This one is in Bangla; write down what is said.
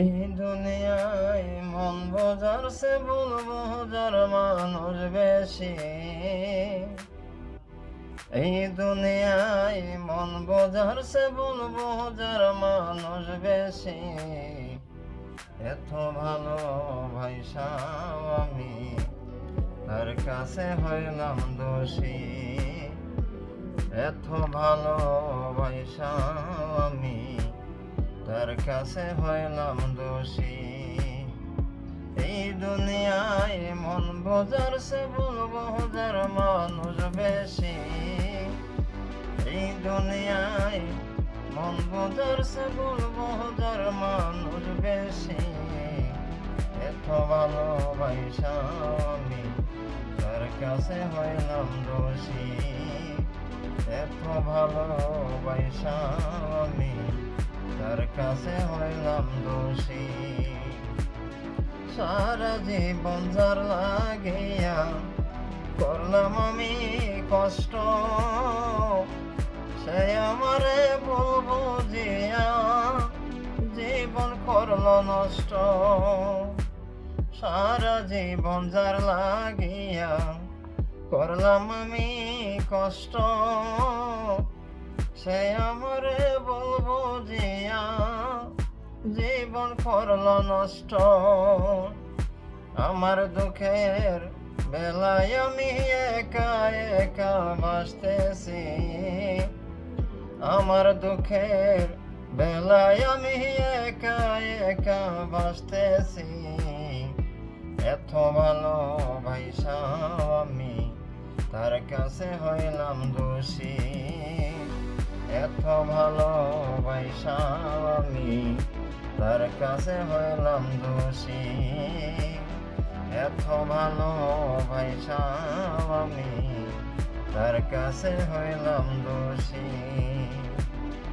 এই দুনিয়ায় মন বোঝার সে বলব যার মানুষ বেশি। এই দুনিয়ায় মন বোঝার সে বলব যার মানুষ বেশি। এত ভালো ভাইসাও আমি, তার কাছে হইলাম দোষী। এত ভালো ভাইসাও আমি তার কাছে হইলাম দোষী। এই দুনিয়ায় মন বোঝার সে বলব যার মানুষ বেশি। এই দুনিয়ায় মন বোঝার সে বলব যার মানুষ বেশি। এত ভালো আমি তার কাছে হইলাম দোষী। এত ভালো আমি তার কাছে হইলাম দোষী। সারা জীবন যার লাগিয়া করলাম আমি কষ্ট, সে আমারে বলব জিয়া জীবন করল নষ্ট। সারা জীবন যার লাগিয়া করলাম আমি কষ্ট সে আমারে বলব জিয়া জীবন করল নষ্ট। আমার দুঃখের বেলায় আমি একা একা বাসতেছি আমার দুঃখের বেলায় আমি একা একা বাসতেছি এত ভালো ভাইসা আমি, তার কাছে হইলাম দোষী। এত ভালো ভাইসা আমি তার কাছে হইলাম দোষী। এত ভালো ভাইসা আমি তার কাছে হইলাম দোষী।